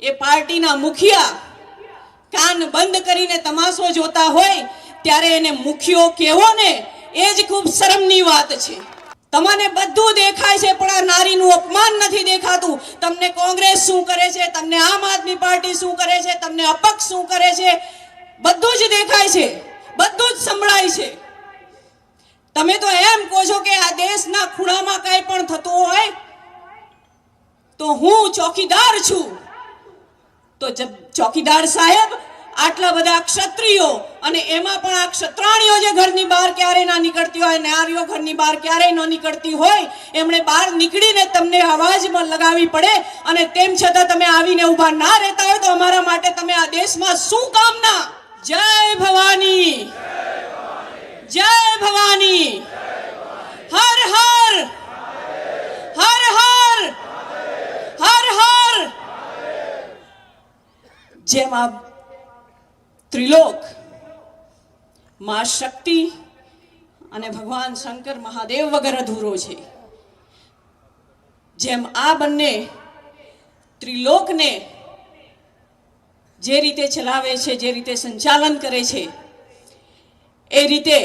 એ પાર્ટીના મુખિયા કાન બંધ કરીને તમાશો જોતા હોય ત્યારે એને મુખિયો કહેવો ને એ જ ખૂબ શરમની વાત છે. તમને બધું દેખાય છે, પણ આ નારીનું અપમાન નથી દેખાતું. તમને કોંગ્રેસ શું કરે છે, તમને આમ આદમી પાર્ટી શું કરે છે, તમને અપક્ષ શું કરે છે, બધું જ દેખાય છે, બધું જ સંભળાય છે. તમે તો એમ કહો છો કે આ દેશના ખૂણામાં કંઈ પણ થતું હોય તો હું ચોકીદાર છું. તો ચોકીદાર સાહેબ, આટલા બધા ક્ષત્રિયો અને એમાં પણ આ ક્ષત્રાણીઓ જે ઘરની બહાર ક્યારે ના નીકળતી હોય નારીઓ ઘરની બહાર ક્યારેય ન નીકળતી હોય, એમણે બહાર નીકળીને તમને અવાજમાં લગાવી પડે અને તેમ છતાં તમે આવીને ઊભા ના રહેતા હોય તો અમારા માટે તમે આ દેશમાં શું કામના? જય ભવાની! જય ભવાની હર હર હર હર હર હર જેમ આ ત્રિલોક, માં શક્તિ અને ભગવાન શંકર મહાદેવ વગર અધૂરો છે. જેમ આ બંને ત્રિલોકને જે રીતે ચલાવે છે, જે રીતે સંચાલન કરે છે, એ રીતે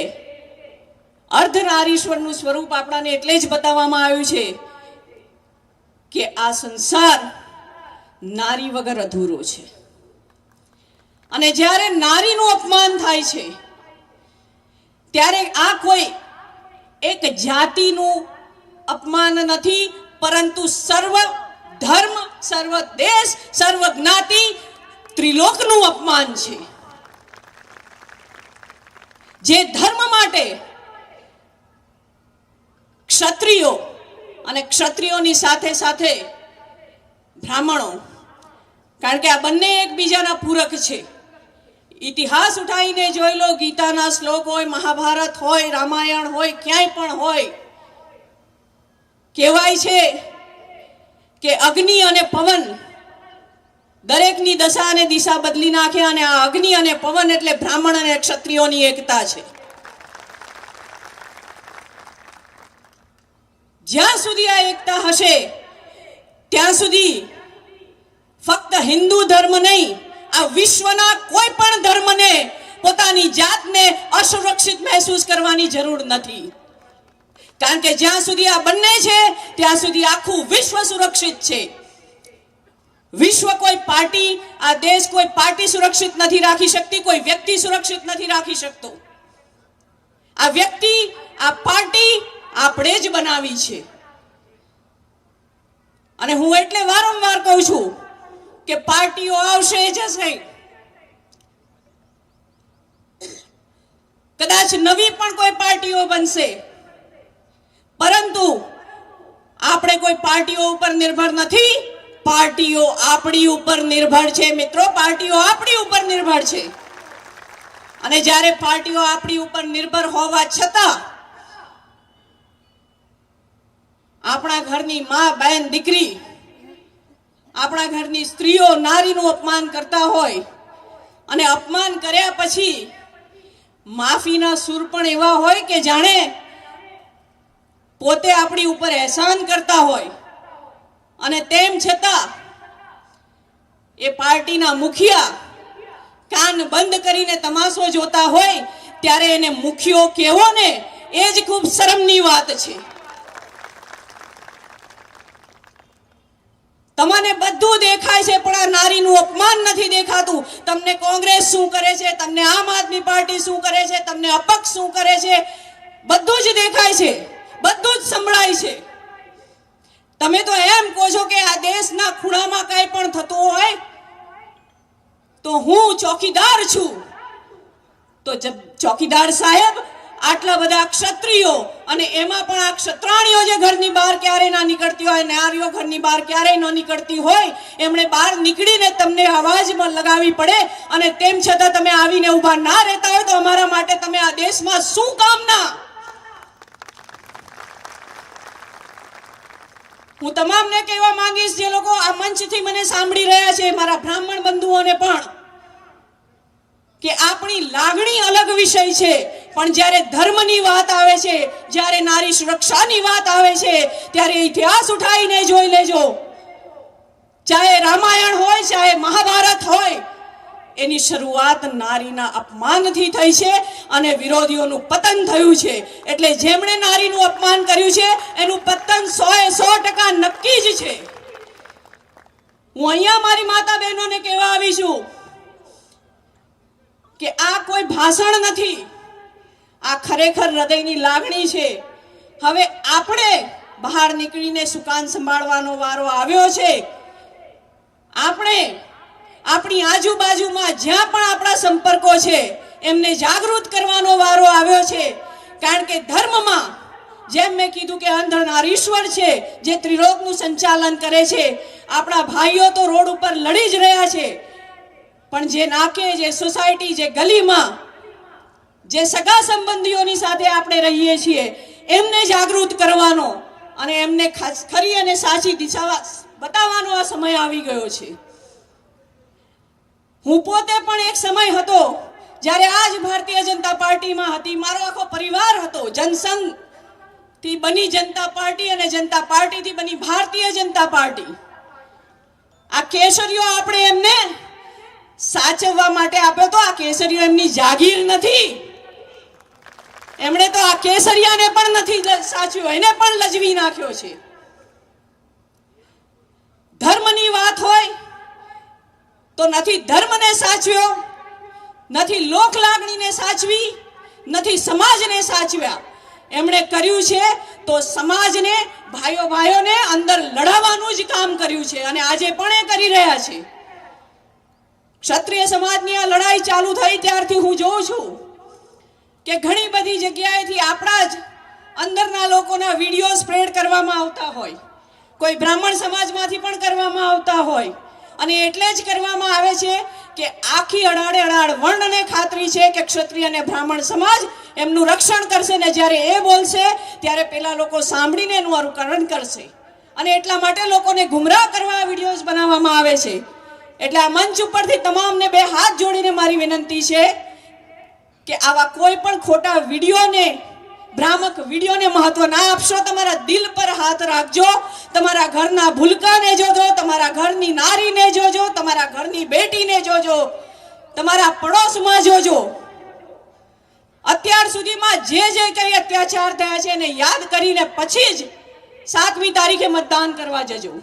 અર્ધનારીશ્વરનું સ્વરૂપ આપણાને એટલે જ બતાવવામાં આવ્યું છે કે આ સંસાર નારી વગર અધૂરો છે. અને જ્યારે નારીનું અપમાન થાય છે, ત્યારે આ કોઈ એક જાતિનું અપમાન નથી, પરંતુ સર્વ ધર્મ, સર્વ દેશ, સર્વ જ્ઞાતિ ત્રિલોકનું અપમાન છે. જે ધર્મ માટે ક્ષત્રિયો અને ક્ષત્રિયોની સાથે સાથે બ્રાહ્મણો, કારણ કે આ બંને એકબીજાના પૂરક છે. ઇતિહાસ ઉઠાવીને જોઈ લો, ગીતાના શ્લોક હોય, મહાભારત હોય, રામાયણ હોય, ક્યાંય પણ હોય. કહેવાય છે કે અગ્નિ અને પવન દરેકની દશા અને દિશા બદલી નાખે અને આ અગ્નિ અને પવન એટલે બ્રાહ્મણ અને ક્ષત્રિયોની એકતા છે. જ્યાં સુધી આ એકતા હશે, ત્યાં સુધી ફક્ત હિન્દુ ધર્મ નહીં આ વિશ્વના કોઈ પણ ધર્મને, પોતાની જાતને અસુરક્ષિત મહેસૂસ કરવાની જરૂર નથી. કારણ કે જ્યાં સુધી આ બંને છે, ત્યાં સુધી આખું વિશ્વ સુરક્ષિત છે. વિશ્વ કોઈ પાર્ટી, આ દેશ કોઈ પાર્ટી સુરક્ષિત નથી રાખી શકતી, કોઈ વ્યક્તિ સુરક્ષિત નથી રાખી શકતો. આ વ્યક્તિ, આ પાર્ટી આપણે જ બનાવી છે. અને હું એટલે વારંવાર કહું છું કે પાર્ટીઓ આવશે જશે કદાચ નવી પણ કોઈ પાર્ટીઓ બનશે. પરંતુ આપણે કોઈ પાર્ટીઓ ઉપર નિર્ભર નથી. પાર્ટીઓ આપણી ઉપર નિર્ભર છે મિત્રો. પાર્ટીઓ આપણી ઉપર નિર્ભર છે. અને જ્યારે પાર્ટીઓ આપણી ઉપર નિર્ભર હોવા છતાં આપણા ઘરની મા, બહેન, દીકરી આપણા ઘરની સ્ત્રીઓ નારીનું અપમાન કરતા હોય અને અપમાન કર્યા પછી માફીના સૂર પણ એવા હોય કે જાણે પોતે આપણી ઉપર એહસાન કરતા હોય. અને તેમ છતાં એ પાર્ટીના મુખિયા કાન બંધ કરીને તમાશો જોતા હોય ત્યારે એને મુખ્યો કહેવો ને એ જ ખૂબ શરમની વાત છે. તમને બધું દેખાય છે, પણ આ નારીનું અપમાન નથી દેખાતું. તમને કોંગ્રેસ શું કરે છે, તમને આમ આદમી પાર્ટી શું કરે છે, તમને અપક્ષ શું કરે છે, બધું જ દેખાય છે, બધું જ સંભળાય છે. તમે તો એમ કહો છો કે આ દેશના ખૂણામાં કંઈ પણ થતું હોય, તો હું ચોકીદાર છું. તો ચોકીદાર સાહેબ આટલા બધા ક્ષત્રિયો અને એમાં પણ આ ક્ષત્રાણીઓ જે ઘરની બહાર ક્યારેય ના નીકળતી હોય નારીઓ ઘરની બહાર ક્યારેય ન નીકળતી હોય, એમણે બહાર નીકળીને તમને અવાજમાં લગાવી પડે અને તેમ છતાં તમે આવીને ઊભા ના રહેતા હોય તો અમારા માટે તમે આ દેશમાં શું કામના? હું તમામને કહેવા માંગીશ, જે લોકો આ મંચથી મને સાંભળી રહ્યા છે, મારા બ્રાહ્મણ બંધુઓને પણ કે આપણી લાગણી અલગ વિષય છે. પણ જ્યારે ધર્મની વાત આવે છે, જ્યારે નારી સુરક્ષાની વાત આવે છે, ત્યારે ઇતિહાસ ઉઠાવીને જોઈ લેજો. ચાહે રામાયણ હોય, ચાહે મહાભારત હોય, એની શરૂઆત નારીના અપમાનથી થઈ છે અને વિરોધીઓનું પતન થયું છે. એટલે જેમણે નારીનું અપમાન કર્યું છે, એનું પતન સો એ સો ટકા નક્કી જ છે. હું અહીંયા મારી માતા બહેનોને કહેવા આવી છું કે આ કોઈ ભાષણ નથી. આ ખરેખર હૃદયની લાગણી છે. હવે આપણે બહાર નીકળીને સુકાન સંભાળવાનો વારો આવ્યો છે. આપણે આપણી આજુબાજુમાં જ્યાં પણ આપણા સંપર્કો છે, એમને જાગૃત કરવાનો વારો આવ્યો છે. કારણ કે ધર્મમાં જેમ મેં કીધું કે અંધનાર ઈશ્વર છે, જે ત્રિલોકનું સંચાલન કરે છે, આપણા ભાઈઓ તો રોડ ઉપર લડી જ રહ્યા છે. પણ જે નાકે જે સોસાયટી જે ગલીમાં, જે સગા સંબંધીઓની સાથે આપણે રહીએ છીએ, એમને જાગૃત કરવાનો અને એમને ખરી અને સાચી દિશા બતાવવાનો આ સમય આવી ગયો છે. હું પોતે પણ એક સમય હતો, જ્યારે આ જ ભારતીય જનતા પાર્ટીમાં હતી, મારો આખો પરિવાર હતો જનસંઘથી બની જનતા પાર્ટી અને જનતા પાર્ટીથી બની ભારતીય જનતા પાર્ટી. આ કેસરીઓ આપણે એમને સાચવવા માટે આપ્યો તો આ કેસરીઓ એમની જાગીર નથી. એમણે તો આ કેસરિયાને પણ નથી સાચવ્યો, એને પણ લજવી નાખ્યો છે. ધર્મની વાત હોય તો નથી ધર્મને સાચવ્યો, નથી લોક લાગણીને સાચવી, નથી સમાજને સાચવ્યા. એમણે કર્યું છે તો સમાજને ભાઈઓ ભાઈઓને અંદર લડાવવાનું જ કામ કર્યું છે અને આજે પણ એ કરી રહ્યા છે. ક્ષત્રિય સમાજની આ લડાઈ ચાલુ થઈ ત્યારથી હું જોઉં છું કે ઘણી બધી જગ્યાએથી આપણા જ અંદરના લોકોના વીડિયો સ્પ્રેડ કરવામાં આવતા હોય. કોઈ બ્રાહ્મણ સમાજમાંથી પણ કરવામાં આવતા હોય. અને એટલે જ કરવામાં આવે છે કે આખી અડાડે અડાડ વર્ણને ખાતરી છે કે ક્ષત્રિય અને બ્રાહ્મણ સમાજ એમનું રક્ષણ કરશે ને જ્યારે એ બોલશે, ત્યારે પેલા લોકો સાંભળીને એનું અનુકરણ કરશે. અને એટલા માટે લોકોને ગુમરાહ કરવા વિડીયોઝ બનાવવામાં આવે છે. એટલે આ મંચ ઉપરથી તમામને બે હાથ જોડીને મારી વિનંતી છે કે આવા કોઈ પણ ખોટા વિડીયોને, ભ્રામક વિડીયોને મહત્વ ના આપશો, તમારા દિલ પર હાથ રાખજો. તમારા ઘરના ભૂલકાને જોજો, તમારા ઘરની નારીને જોજો, તમારા ઘરની બેટીને જોજો, તમારા પડોશમાં જોજો. અત્યાર સુધીમાં જે જે કંઈ અત્યાચાર થયા છે એને યાદ કરીને પછી જ સાતમી તારીખે મતદાન કરવા જજો.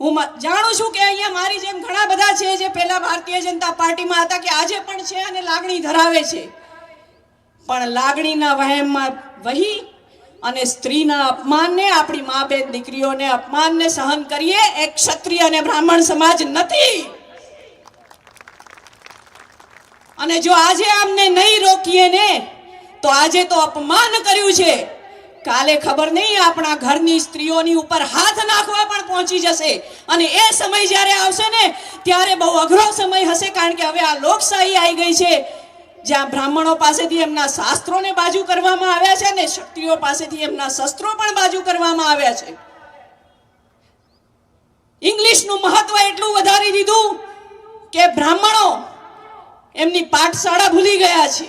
હું જાણું છું કે અહીંયા મારી જેમ ઘણા બધા છે જે પહેલા ભારતીય જનતા પાર્ટીમાં હતા, કે આજે પણ છે અને લાગણી ધરાવે છે. પણ લાગણીના વહેમમાં વહી અને સ્ત્રીના અપમાનને, આપણી મા બેન દીકરીઓને અપમાનને સહન કરીએ એ ક્ષત્રિય અને બ્રાહ્મણ સમાજ નથી. અને જો આજે આમને નહીં રોકીએ ને, તો આજે તો અપમાન કર્યું છે. કાલે ખબર નહીં આપણા ઘરની સ્ત્રીઓની ઉપર હાથ નાખવા પણ પહોંચી જશે. અને એ સમય જ્યારે આવશે ને, ત્યારે બહુ અઘરો સમય હશે, કારણ કે હવે આ લોકશાહી આવી ગઈ છે. જ્યાં બ્રાહ્મણો પાસેથી એમના શાસ્ત્રોને બાજુ કરવામાં આવ્યા છે અને ક્ષત્રિયો પાસેથી એમના શસ્ત્રો પણ બાજુ કરવામાં આવ્યા છે. ઇંગ્લિશનું મહત્વ એટલું વધારી દીધું કે બ્રાહ્મણો એમની પાઠશાળા ભૂલી ગયા છે.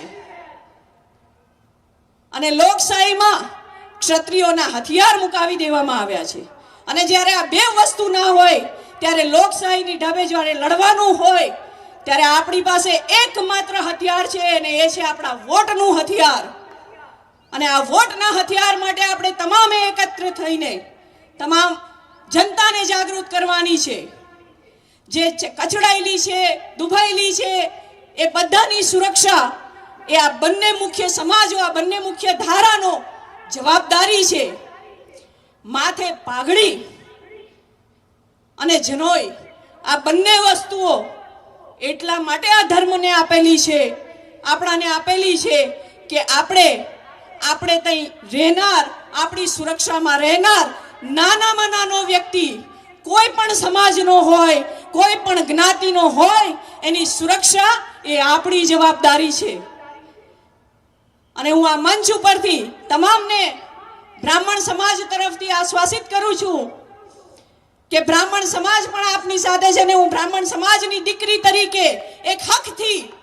અને લોકશાહીમાં ક્ષત્રિયોના હથિયાર મુકાવી દેવામાં આવ્યા છે. અને જ્યારે આ બે વસ્તુ ના હોય, ત્યારે લોકશાહીની ઢબે જ્યારે લડવાનું હોય, ત્યારે આપણી પાસે એકમાત્ર હથિયાર છે અને એ છે આપણા વોટનું હથિયાર. અને આ વોટના હથિયાર માટે આપણે તમામે એકત્ર થઈને, તમામ જનતાને જાગૃત કરવાની છે. જે કચડાયેલી છે, દુભાયેલી છે, એ બધાની સુરક્ષા, એ આ બંને મુખ્ય સમાજો, આ બંને મુખ્ય ધારાનો જવાબદારી છે. માથે પાઘડી અને જનોઈ, આ બંને વસ્તુઓ એટલા માટે આ ધર્મને આપેલી છે, આપણાને આપેલી છે કે આપણે આપણે ત્યાં રહેનાર, આપણી સુરક્ષામાં રહેનાર નાનામાં નાનો વ્યક્તિ કોઈ પણ સમાજનો હોય, કોઈ પણ જ્ઞાતિનો હોય, એની સુરક્ષા એ આપણી જવાબદારી છે. અને હું આ મંચ ઉપરથી તમામને બ્રાહ્મણ સમાજ તરફથી આશ્વાસિત કરું છું કે બ્રાહ્મણ સમાજ પણ આપની સાથે છે ને હું બ્રાહ્મણ સમાજની દીકરી તરીકે એક હકથી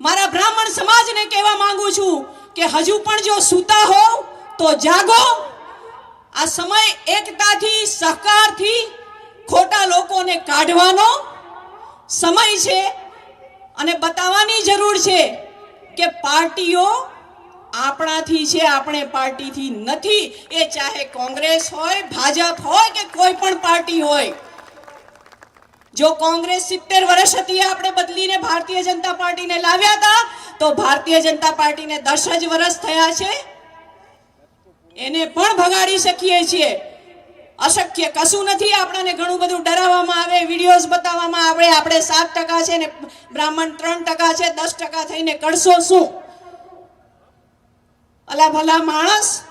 મારા બ્રાહ્મણ સમાજને કહેવા માંગુ છું કે હજુ પણ જો સૂતા હોવ તો જાગો. આ સમય એકતાથી, સહકારથી ખોટા લોકોને કાઢવાનો સમય છે અને બતાવવાની જરૂર છે કે પાર્ટીઓ આપણાથી છે, આપણે પાર્ટીથી નથી. એ ચાહે કોંગ્રેસ હોય, ભાજપ હોય કે કોઈ પણ પાર્ટી હોય. જો કોંગ્રેસ સિત્તેર વર્ષ હતી, આપણે બદલીને ભારતીય જનતા પાર્ટીને લાવ્યા હતા, તો ભારતીય જનતા પાર્ટીને દસ જ વર્ષ થયા છે. એને પણ ભગાડી શકીએ છીએ. અશક્ય કશું નથી આપણને ઘણું બધું ડરાવવામાં આવે, વિડીયોઝ બતાવવામાં આવે. આપણે સાત ટકા છે ને બ્રાહ્મણ ત્રણ ટકા છે, દસ ટકા થઈને કરશો શું? અલા ભલા માણસ?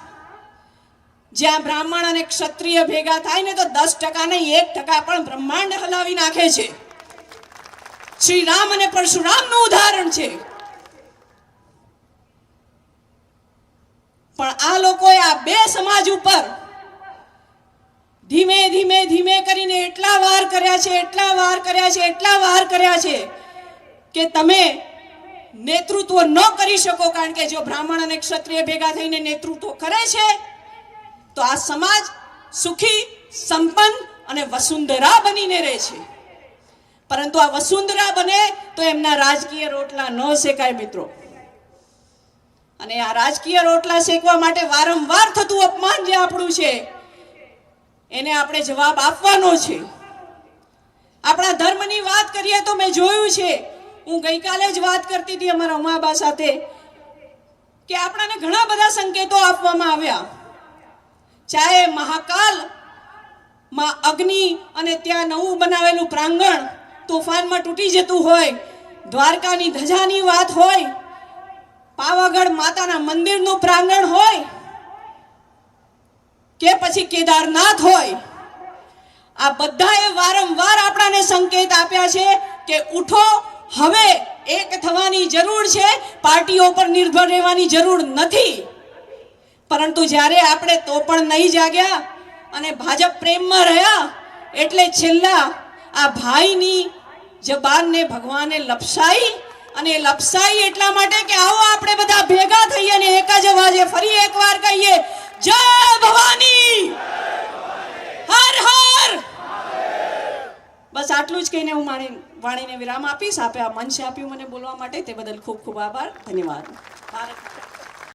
જ્યાં બ્રાહ્મણ અને ક્ષત્રિય ભેગા થાય ને તો દસ ટકા નહીં એક ટકા પણ બ્રહ્માંડ હલાવી નાખે છે. શ્રી રામ અને પરશુરામનું ઉદાહરણ છે. પણ આ લોકોએ આ બે સમાજ ઉપર ધીમે ધીમે ધીમે કરીને એટલા વાર કર્યા છે, એટલા વાર કર્યા છે, એટલા વાર કર્યા છે કે તમે નેતૃત્વ ન કરી શકો કારણ કે જો બ્રાહ્મણ અને ક્ષત્રિય ભેગા થઈને નેતૃત્વ કરે છે, તો આ સમાજ સુખી, સંપન્ન અને વસુંધરા બનીને રહે છે. પરંતુ આ વસુંધરા બને તો એમના રાજકીય રોટલા ન શેકાય મિત્રો. અને આ રાજકીય રોટલા શેકવા માટે વારંવાર થતું અપમાન જે આપણું છે, એને આપણે જવાબ આપવાનો છે. આપણા ધર્મની વાત કરીએ તો મેં જોયું છે હું ગઈકાલે જ વાત કરતી હતી અમારા ઉમાબા સાથે કે આપણાને ઘણા બધા સંકેતો આપવામાં આવ્યા. ચાહે મહાકાલમાં અગ્નિ અને ત્યાં નવું બનાવેલું પ્રાંગણ તોફાનમાં તૂટી જતું હોય, દ્વારકાની ધજાની વાત હોય, પાવાગઢ માતાના મંદિરનું પ્રાંગણ હોય કે પછી કેદારનાથ હોય, આ બધાએ વારંવાર આપણાને સંકેત આપ્યા છે કે ઉઠો હવે એક થવાની જરૂર છે, પાર્ટીઓ પર નિર્ભર રહેવાની જરૂર નથી. પરંતુ જ્યારે આપણે તો પણ નહીં જાગ્યા અને ભાજપ પ્રેમમાં રહ્યા, એટલે છેલ્લા આ ભાઈની જબાનને ભગવાને લપસાઈ અને લપસાઈ એટલા માટે કે આવો આપણે બધા ભેગા થઈએ અને એક જ અવાજે ફરી એકવાર કહીએ, જય ભવાની! હર હર! બસ આટલું જ કહીને હું માણી વાણીને વિરામ આપીશ. આપે આ મંચ આપ્યું મને બોલવા માટે. તે બદલ ખૂબ ખૂબ આભાર. ધન્યવાદ. ભારત